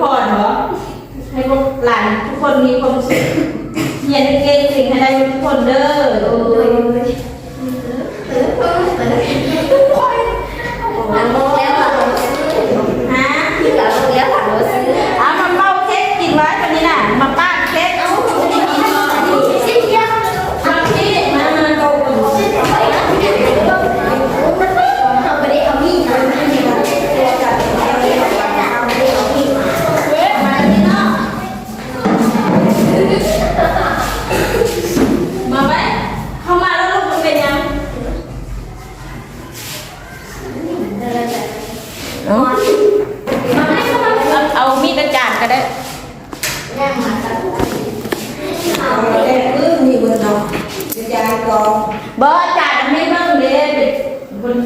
พรเหรอให้พวกหลานทุกคนมีความสุขเรียนเก่งๆให้ได้ทุกคนเด้อโอ้ย เอาเอามีดอาจารย์ก็ได้เอาแก้ปื้มนี่เบอร์เนาะจะยายกองบออาจารย์ไม่เบิ่งเด้เป็นคน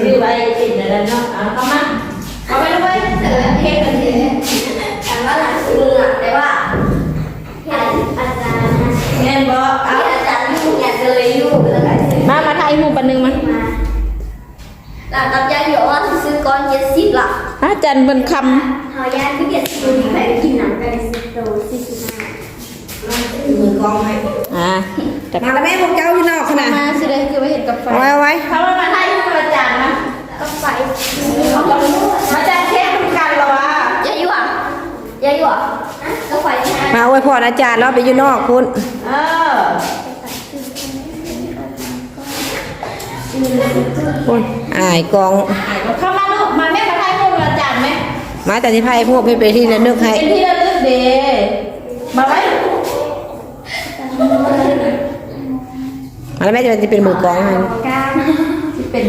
ชื่อไว้ติดอะไรเนาะเอาเข้ามาเอาไปเลยเงินบอเอามามาถ่ายรูปปันหนึ่งมัน หลังกับยายบอกว่าซื้อก้อนเจ็ดสิบละอาจารย์เป็นคเขายายคือเจ็ดสิบดูดีไปกินหนังกันสิบโตสี่สิบห้ามือกองให้ำอ่าแต่มาแล้วแม่พวกเจ้าอยู่นอกขนาดมาสิเลยคือไปเห็นกับไฟเอาไว้เอาไว้เขามามาถ่ายรูปอาจารย์นะกับไฟอาจารย์เค้กทุกกันเหรอวะยายอยู่อะยายอยู่อะกับไฟใช่มาอวยพรอาจารย์แล้วไปอยู่นอกคุณเออคุณ อายกอง เข้ามาลูกมาแม่มาถ่ายรูปอาจารย์ไหมมาแต่ที่ไพ่พวกพี่ไปที่ระนึกให้เป็นที่ระลึกเดมาไว้มาแล้วแม่จะเป็นมือกองให้กลางที่เป็น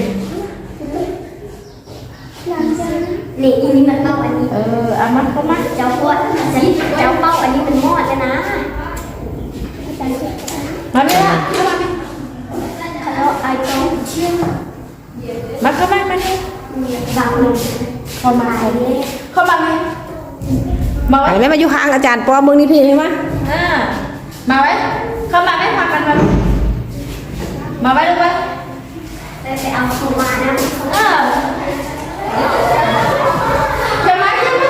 นี่อีนี่มันเป้าอันนี้ เออเอามันเข้ามาเจ้าปวดเจ้าเป้าอันนี้มันมอดแล้วนะมาไม่ละเข้ามาเขาไอ้ต้องเชื่อมาเข้ามามานี่บางเลยเข้ามาเลยเข้า มาไหมมาไว้ไปแม่มาอยู่ข้างอาจารย์ปอมึงนี่พี่ใช่ไหมอ่ามาไว้ เข้ามาไม่พากันมามาไว้ลูกไว้ไปเอาเข้ามานะเออใช่ไหมใช่ไหม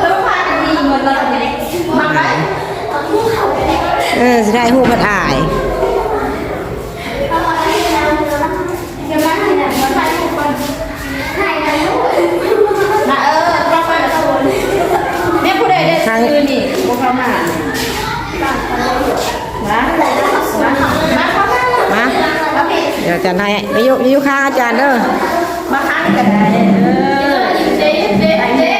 แล้วพากันดีหมดเลยมาไว้เออสิได้หูมันอาย มามามาเข้ามามามาพี่เดี๋ยวอาจารย์ให้ไปอยู่อยู่ข้างอาจารย์เด้อมาค้างกันได้เออเจ๊เจ๊เจ๊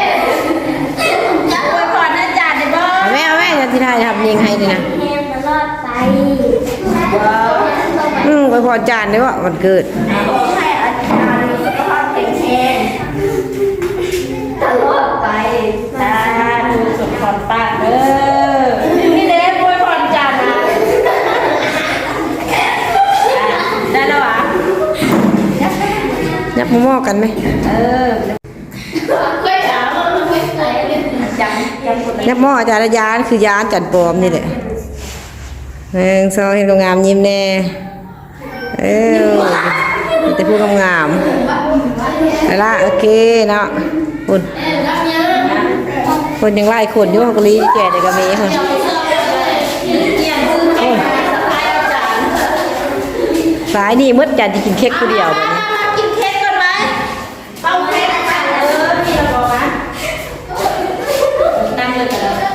อวยพรอาจารย์ด้บ่เอาแม่เอาแม่จะที่ไทยทำยิงให้ดีนะแห้งตลอดไปว้าวอืมอวยพอาจารย์ด้วยว่ามันเกิด ขอให้อาจารย์มีสุขภาพแข็งแรงตลอดไป สาธุสุขพรป้าเด้อพี่เล็กอวยพรอาจารย์นะได้แล้วหรอ ยับมะม่อ กันไหมเออเคยถามว่าลูกไม่ใส่เลยจำจำคนยับหม้ออาจารย์ยานคือยานจัดปลอมนี่แหละหนึ่งสองเห็นโรงงามยิ้มแน่เออแต่พูดงามๆเอาละโอเคเนาะคุณคนยังไล่คนอยู่เขากรีแก่เด็กก็มีคนสายนี่มืดจันจะกินเค้กผู้เดียวแบบนี้ มากินเค้กก่อนไหมเป่าเค้กกันเออพี่ระบอกนะนั่งเลยกันแล้ว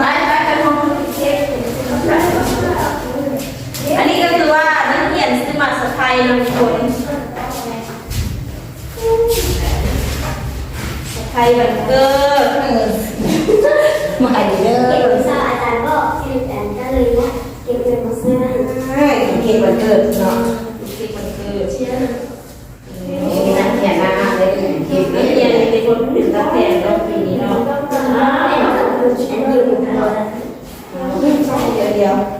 ไปไปไปห้องเค้กอันนี้ก็คือว่านักเรียนซื้อ มาสะพายลงคนสะพายวันเกิดใหม่เลเก็ยบซาอาจารย์ก็ที่อาจารย์ก็เลยว่าเก็บเงินมาซื้อให้เค้กวันเกิดเนาะสิวันเกิดเชื่อนี่นักเรียนนะเด็กเค้กนักเรียนเป็นคนถึงรับแทนเราปีนี้เนาะอันนี้เดี๋ยวเดียว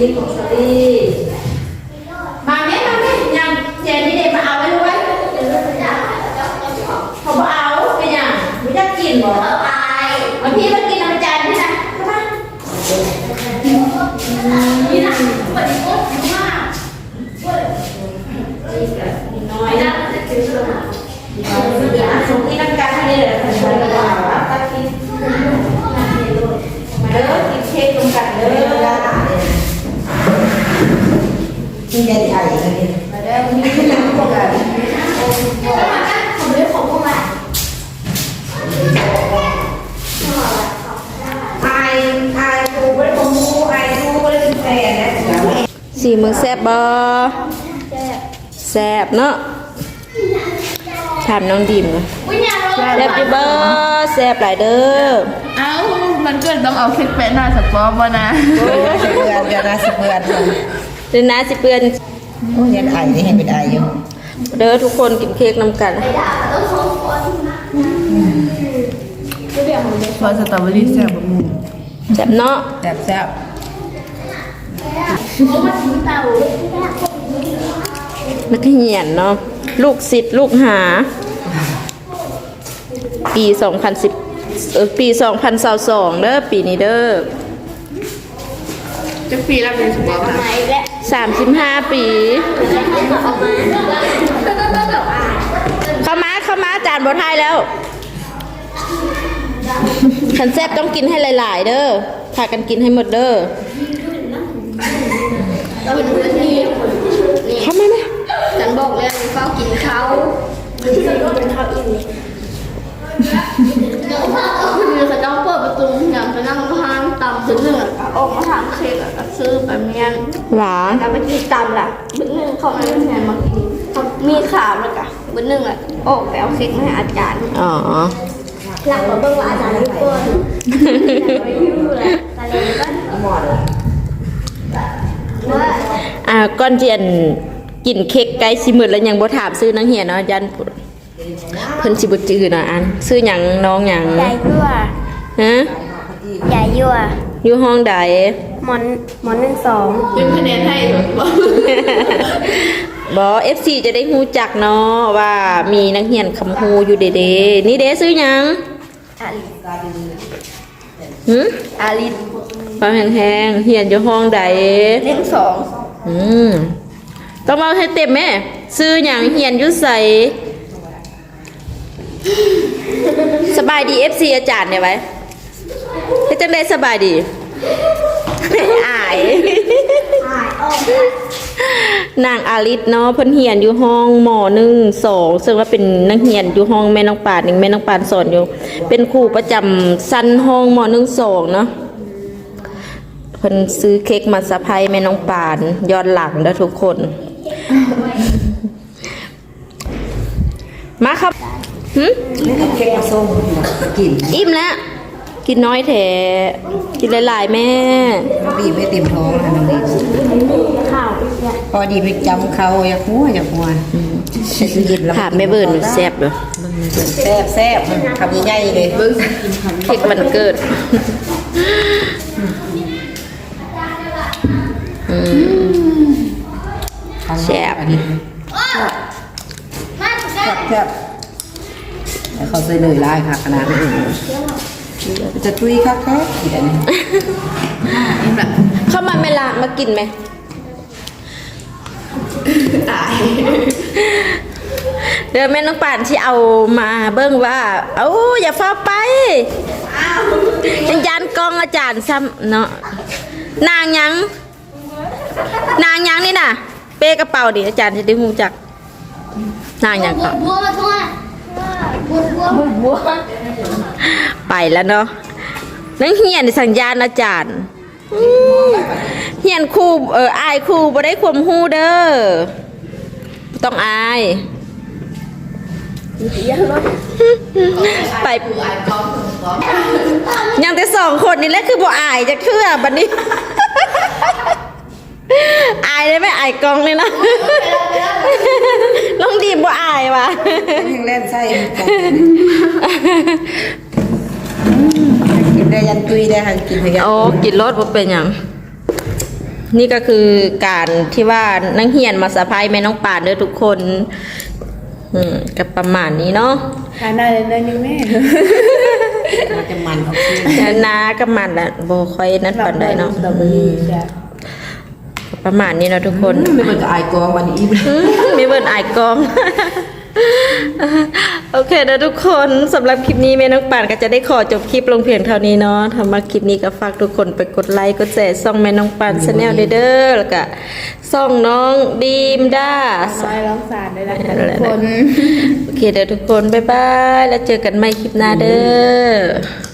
ดีดีของสลีมาไหมมาไหมยังเจนนี่เด็กมาเอาไว้ด้วยเขาบอกเอาเป็นอย่างไม่ได้กินหรอมันพี่มากินน้ำจานพี่นะมานี่นะวันนี้ก็มากน้อยนะจะเดี๋ยวส่งที่นั่งการให้เลยทำอะไรก็ว่าตากินมาเด้อกินเค้กตรงกันเด้อ นี่ยันใหญ่เลยนี่มาเด้อมีที่นั่งตรงกันผมไม่ของพวกมันไอไอกูไม่ได้ของมูไอกูไม่ได้เป็นแฟนนะสีมึงแซ่บบ่แซ่บเนาะถามน้องดิมก่อนวิญญาณแซ่บดิเบอร์แซ่บหลายเด้อเอ้ามันเกิดต้องเอาเค้กแปะหน้าสปอร์บ่นะโอ้ยสิเพื่อนกันนะสิเพื่อน เดือนหน้าสิเปื้อนโอ้ยยันไอนี่ให้เป็นไออยู่เด้อทุกคนกินเค้กนำกันต้องสองคนพอสตรอเบอรี่แซ่บบ่หมูแซ่บเนาะแซ่บแซ่บผมมาถึงเตานักเรียนเนาะลูกศิษย์ลูกหา ปี 2010เออปี 2022เด้อปีนี้เด้อ จะปีละเป็นสปอร์บ่ไหนและ35ปีเอามาแบบอ่านเข้ามาเข้ามาจานบ่ทายแล้วคันแซ่บต้องกินให้หลาย ๆ เด้อพากันกินให้หมดเด้อเราเป็นพื้นที่เข้ามาไหมฉันบอกเลยเฝ้ากินเขาเป็นเขาอิ่มเดี๋ยวพ่อเอาคนอื่นเขาจะเปิดประตูอย่างไปนั่งห้างตำพื้นหนึ่งออกมาทางเค้กแล้วก็ ซื้อแบบนี้หวาแล้วไปกินตำล่ะบึ้นหนึ่งเขาไม่ได้แทนมากินเขามีขาวแล้วก็บึ้นหนึ่งอะออกไปเอาเค้กมาให้อาจารย์อ๋อหลังมาเบิ่งว่าอาจารย์ทุกคนตาเล็กก็หมอดว่าอ่าก่อนเจียนกินเค้กไก่สิมืดแล้วยังบ่ถามซื้อนังเหียเนาะยันเพิ่นสิบ่จื้อเนาะอันซื้อหยังน้องหยังใหญ่ยั่วฮะใหญ่ยั่ว อยู่ห้องใด หมอนหมอนหนึ่งสองเป็นคะแนนให้บ่บ่ FC จะได้ฮู้จักเนาะว่ามีนักเรียนคำฮูอยู่เด้ๆนี่เด้ซื้อหยังอาลิหึอาลิฟังแห้งๆเฮียนอยู่ห้องใดเล่งสองอืมต้องเอาให้เต็มแม่ซื้ออย่างเฮียนอยุใสสบายดีเอฟซีอาจารย์เนี่ยไว้ เฮ็ดจังได้สบายดีอาย อายออกนางอาลิศเนาะเพิ่นเฮียนอยู่ห้องมหนึ่งสองซึ่งว่าเป็นนักเรียนอยู่ห้องแม่น้องปานหนึ่งแม่น้องปานสอนอยู่ เป็นครูประจำชั้นห้องมหนึ่งสองเนาะเพิ่นซื้อเค้กมาสะพายแม่น้องปานย้อนหลังเด้อทุกคน มาครับหึนี่เอาเค้กมาส่งกิน อิ่มแล้ว กินน้อยแท้กินหลายๆแม่บีบไม่เต็มท้องนะน้องบีบข้าวเนี่ยพอดีไปจำเขาอยากหัวอยากหัวใส่ตู้เย็นแล้วถามแม่เบิร์นแซ่บเลยแซ่บแซ่บคำใหญ่ๆเลยเค้กวันเกิดอืมแซ่บอันนี้มาแซ่บแซ่บแล้วเขาใส่เลยลายค่ะขนาดนี้ จะตุยคักแค่กี่อันนี้เข้ามาเมลามากินไหมเดี๋ยวแม่น้องป่านที่เอามาเบิ้งว่า เอาอย่าฟ้าไปยังยันกล้องอาจารย์ซ้ำเนาะนางยัง นางยังนี่น่ะ เป้กระเป๋าดิอาจารย์จะได้หูจัก นางยังบัวก่อน บัวไปแล้วเนาะนังเฮียนสัญญาณอาจารย์เฮียนครูเอออายครูบ่ได้ควมฮู้เด้อต้องอายเยอะเลยไปยังแต่สองคนนี่แหละคือบ่อายจะเชื่อบัดนี้ อายได้ไหมอายกองเลยนะน้องดีมบ่อายวะยังเล่นไส้กินได้ยันตุยได้หันกินให้ยันโอ้กินรสบ่เป็นหยังนี่ก็คือการที่ว่านังเฮียนมาสะพายแม่น้องป่านเด้อทุกคน อืมก็ประมาณนี้เนาะทานได้เลยนึงแม่มันจะมันออกซิแล้วนาก็มันละบ่ค่อยนั้นปานใดเนาะอืมก็ ประมาณนี้เนาะทุกคนไม่เหมือนกับไอ้กองวันนี้อีกอืมมีเบิร์นอายกองโอเคนะทุกคนสำหรับคลิปนี้แม่น้องป่านก็จะได้ขอจบคลิปลงเพียงเท่านี้เนาะถ้ามาคลิปนี้ก็ฝากทุกคนไปกดไลค์กดแชร์ซ่องแม่น้องป่านชาแนลเด้อแล้วก็ซ่องน้องดีมด้าน้อยร้องสารได้แล้วนั่นแหละคนโอเคเด้อทุกคนบ๊ายบายแล้วเจอกันใหม่คลิปหน้าเด้อ